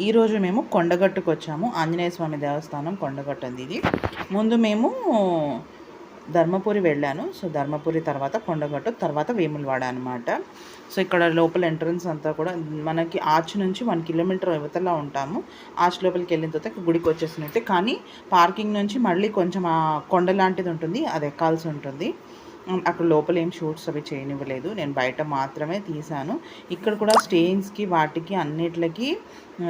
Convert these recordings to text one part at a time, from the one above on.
ఈరోజు మేము కొండగట్టుకు వచ్చాము ఆంజనేయ స్వామి దేవస్థానం కొండగట్టు అంది ఇది. ముందు మేము ధర్మపురి వెళ్ళాను. సో ధర్మపురి తర్వాత కొండగట్టు తర్వాత వేములవాడ అనమాట సో ఇక్కడ లోపల ఎంట్రన్స్ అంతా కూడా మనకి ఆర్చ్ నుంచి వన్ కిలోమీటర్ యువతలో ఉంటాము. ఆర్చ్ లోపలికి వెళ్ళిన తర్వాత గుడికి వచ్చేసినట్టే కానీ పార్కింగ్ నుంచి మళ్ళీ కొంచెం ఆ కొండ లాంటిది ఉంటుంది. అది ఎక్కాల్సి ఉంటుంది. అక్కడ లోపల ఏం షూట్స్ అవి చేయనివ్వలేదు. నేను బయట మాత్రమే తీశాను. ఇక్కడ కూడా స్టేయింగ్స్కి వాటికి అన్నిట్లకి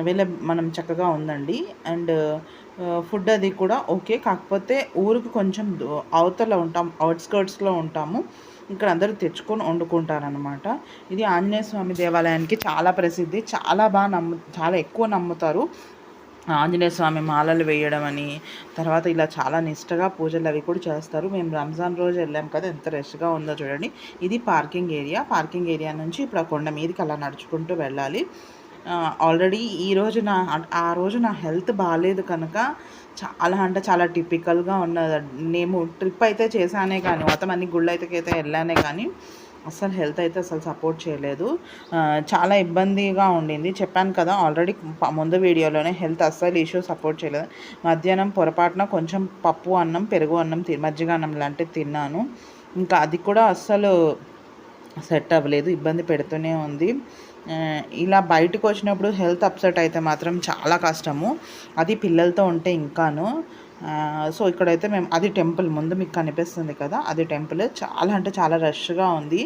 వీళ్ళ మనం చక్కగా ఉందండి. అండ్ ఫుడ్ అది కూడా ఓకే. కాకపోతే ఊరికి కొంచెం అవతల ఉంటాం అవుట్స్కర్ట్స్లో ఉంటాము. ఇక్కడ అందరూ తెచ్చుకొని వండుకుంటారనమాట ఇది ఆంజనేయ స్వామి దేవాలయానికి చాలా ప్రసిద్ధి. చాలా బాగా నమ్ము చాలా ఎక్కువ నమ్ముతారు. ఆంజనేయ స్వామి మాలలు వేయడం అని. తర్వాత ఇలా చాలా నిష్టగా పూజలు అవి కూడా చేస్తారు. మేము రంజాన్ రోజు వెళ్ళాం కదా ఎంత రష్గా ఉందో చూడండి. ఇది పార్కింగ్ ఏరియా పార్కింగ్ ఏరియా నుంచి ఇప్పుడు ఆ కొండ మీదకి అలా నడుచుకుంటూ వెళ్ళాలి. ఆల్రెడీ ఈ రోజు నా ఆ రోజు నా హెల్త్ బాగాలేదు కనుక చాలా అంటే చాలా టిపికల్గా ఉన్నది. నేను ట్రిప్ అయితే చేశానే కానీ మొత్తం అన్ని గుళ్ళు అయితే అయితే వెళ్ళానే కానీ అసలు హెల్త్ అయితే అసలు సపోర్ట్ చేయలేదు. చాలా ఇబ్బందిగా ఉండింది. చెప్పాను కదా ఆల్రెడీ ముందు వీడియోలోనే హెల్త్ అస్సలు ఇష్యూ సపోర్ట్ చేయలేదు. మధ్యాహ్నం పొరపాటున కొంచెం పప్పు అన్నం పెరుగు అన్నం తి మజ్జిగ అన్నం లాంటివి తిన్నాను. ఇంకా అది కూడా అస్సలు సెట్ అవ్వలేదు ఇబ్బంది పెడుతూనే ఉంది. ఇలా బయటకు వచ్చినప్పుడు హెల్త్ అప్సెట్ అయితే మాత్రం చాలా కష్టము. అది పిల్లలతో ఉంటే ఇంకాను. సో ఇక్కడైతే మేము అది టెంపుల్ ముందు మీకు కనిపిస్తుంది కదా అది టెంపుల్. చాలా అంటే చాలా రష్గా ఉంది.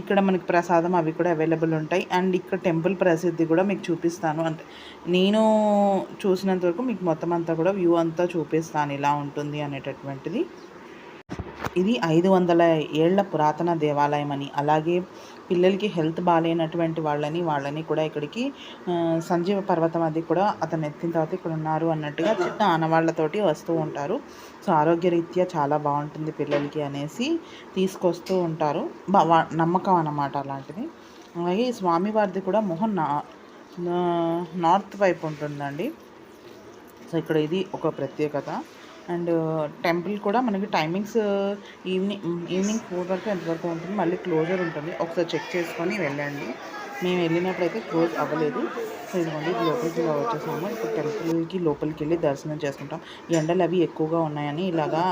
ఇక్కడ మనకి ప్రసాదం అవి కూడా అవైలబుల్ ఉంటాయి. అండ్ ఇక్కడ టెంపుల్ ప్రసిద్ధి కూడా మీకు చూపిస్తాను. అంటే నేను చూసినంత వరకు మీకు మొత్తం అంతా కూడా వ్యూ అంతా చూపిస్తాను. ఇలా ఉంటుంది అనేటటువంటిది. ఇది ఐదు వందల ఏళ్ళ పురాతన దేవాలయం అని అలాగే పిల్లలకి హెల్త్ బాగాలేనటువంటి వాళ్ళని వాళ్ళని కూడా ఇక్కడికి సంజీవ పర్వతం అది కూడా అతను ఎత్తిన తర్వాత ఇక్కడ ఉన్నారు అన్నట్టుగా చిన్న ఆనవాళ్ళతోటి వస్తూ ఉంటారు. సో ఆరోగ్యరీత్యా చాలా బాగుంటుంది పిల్లలకి అనేసి తీసుకొస్తూ ఉంటారు. నమ్మకం అన్నమాట అలాంటిది. అలాగే ఈ స్వామివారిది కూడా మొహం నా నార్త్ వైపు ఉంటుందండి. సో ఇక్కడ ఇది ఒక ప్రత్యేకత. అండ్ టెంపుల్ కూడా మనకి టైమింగ్స్ ఈవినింగ్ ఈవినింగ్ ఫోర్ వరకు ఎంతవరకు ఉంటుంది మళ్ళీ క్లోజర్ ఉంటుంది. ఒకసారి చెక్ చేసుకొని వెళ్ళండి. మేము వెళ్ళినప్పుడు అయితే క్లోజ్ అవ్వలేదు. సో ఇదిగోండి ఇది లోపలికి ఇలా వచ్చేసాము. ఇప్పుడు టెంపుల్కి లోపలికి వెళ్ళి దర్శనం చేసుకుంటాం. ఎండలు అవి ఎక్కువగా ఉన్నాయని ఇలాగా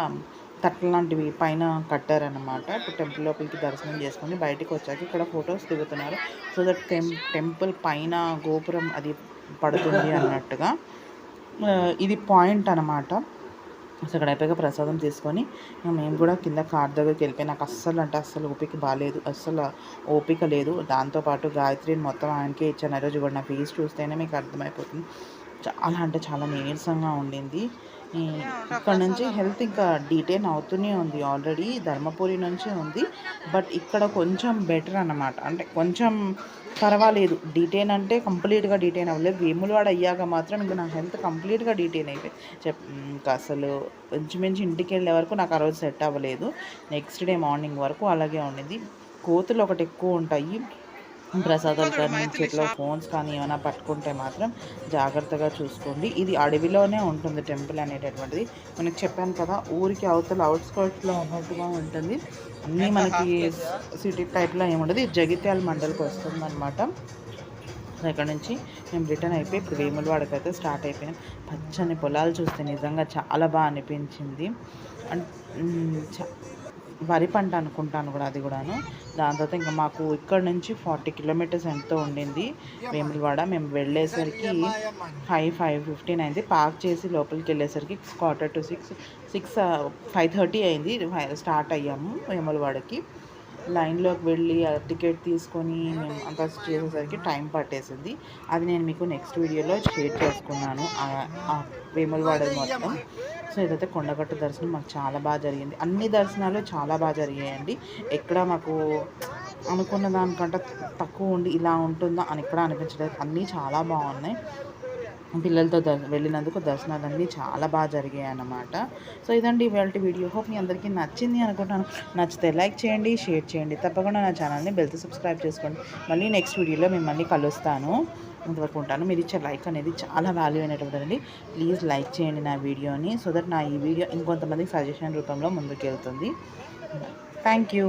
తట్ల లాంటివి పైన కట్టారనమాట ఇప్పుడు టెంపుల్ లోపలికి దర్శనం చేసుకొని బయటికి వచ్చాక ఇక్కడ ఫొటోస్ దిగుతున్నారు. సో దట్ టెం టెంపుల్ పైన గోపురం అది పడుతుంది అన్నట్టుగా. ఇది పాయింట్ అనమాట సో అక్కడ అయిపోయాక ప్రసాదం తీసుకొని మేము కూడా కింద కార్ దగ్గరికి వెళ్ళిపోయి నాకు అస్సలు అంటే అస్సలు ఓపిక బాగాలేదు అస్సలు ఓపిక లేదు. దాంతోపాటు గాయత్రిని మొత్తం ఆయనకే ఇచ్చాను. ఆ రోజు కూడా నా ఫీజు చూస్తేనే మీకు అర్థమైపోతుంది. చాలా అంటే చాలా నీరసంగా ఉండింది. ఇక్కడ నుంచి హెల్త్ ఇంకా డీటెయిన్ అవుతూనే ఉంది ఆల్రెడీ ధర్మపురి నుంచి ఉంది. బట్ ఇక్కడ కొంచెం బెటర్ అన్నమాట. అంటే కొంచెం పర్వాలేదు. డీటెయిన్ అంటే కంప్లీట్గా డీటెయిన్ అవ్వలేదు. వేములవాడ అయ్యాక మాత్రం ఇంకా నా హెల్త్ కంప్లీట్గా డీటెయిన్ అయిపోయి చెప్ ఇంకా అసలు ఇంచుమించు ఇంటికి వెళ్ళే వరకు నాకు ఆ రోజు సెట్ అవ్వలేదు. నెక్స్ట్ డే మార్నింగ్ వరకు అలాగే ఉండింది. కోతులు ఒకటి ఎక్కువ ఉంటాయి. ప్రసాదాలు కానీ చేతిలో ఫోన్స్ కానీ ఏమైనా పట్టుకుంటే మాత్రం జాగ్రత్తగా చూసుకోండి. ఇది అడవిలోనే ఉంటుంది టెంపుల్ అనేటటువంటిది. మనకి చెప్పాను కదా ఊరికి అవతల అవుట్స్కర్ట్స్లో ఉన్నట్టుగా ఉంటుంది. అన్నీ మనకి సిటీ టైప్లో ఏముండదు ఇది జగిత్యాల మండలికి వస్తుంది అనమాట ఇక్కడ నుంచి మేము రిటర్న్ అయిపోయి ఇప్పుడు వేములవాడకి అయితే స్టార్ట్ అయిపోయాం పచ్చని పొలాలు చూస్తే నిజంగా చాలా బాగా అనిపించింది. అండ్ చ- వరి పంట అనుకుంటాను కూడా అది కూడాను. దాని తర్వాత ఇంకా మాకు ఇక్కడ నుంచి ఫార్టీ కిలోమీటర్స్ ఎంతో ఉండింది. వేములవాడ మేము వెళ్ళేసరికి ఫైవ్ ఫైవ్ ఫిఫ్టీన్ అయింది. పార్క్ చేసి లోపలికి వెళ్ళేసరికి quarter to six six five thirty అయింది. స్టార్ట్ అయ్యాము వేములవాడకి. లైన్లోకి వెళ్ళి ఆ టికెట్ తీసుకొని మేము అంతా చేసేసరికి టైం పట్టేసింది. అది నేను మీకు నెక్స్ట్ వీడియోలో షేర్ చేసుకున్నాను. ఆ- వేములవాడ మొత్తం. సో ఇదైతే కొండగట్టు దర్శనం మాకు చాలా బాగా జరిగింది. అన్ని దర్శనాలు చాలా బాగా జరిగాయండి. ఎక్కడ మాకు అనుకున్న దానికంటే తక్కువ ఉండి ఇలా ఉంటుందా అని ఎక్కడ అనిపించలేదు. అన్నీ చాలా బాగున్నాయి. పిల్లలతో దర్ వెళ్ళినందుకు దర్శనాలన్నీ చాలా బాగా జరిగాయి అన్నమాట. సో ఇదండి ఇవాళ వీడియో. హోప్ మీ అందరికీ నచ్చింది అనుకుంటున్నాను. నచ్చితే లైక్ చేయండి షేర్ చేయండి. తప్పకుండా నా ఛానల్ని బెల్త్ సబ్స్క్రైబ్ చేసుకోండి. మళ్ళీ నెక్స్ట్ వీడియోలో మిమ్మల్ని కలుస్తాను. ఇంతవరకు ఉంటాను. మీరు ఇచ్చే లైక్ అనేది చాలా వాల్యూ అయినటువంటిదండి ప్లీజ్ లైక్ చేయండి నా వీడియోని సో దట్ నా ఈ వీడియో ఇంకొంతమంది సజెషన్ రూపంలో ముందుకు వెళ్తుంది థ్యాంక్ యూ.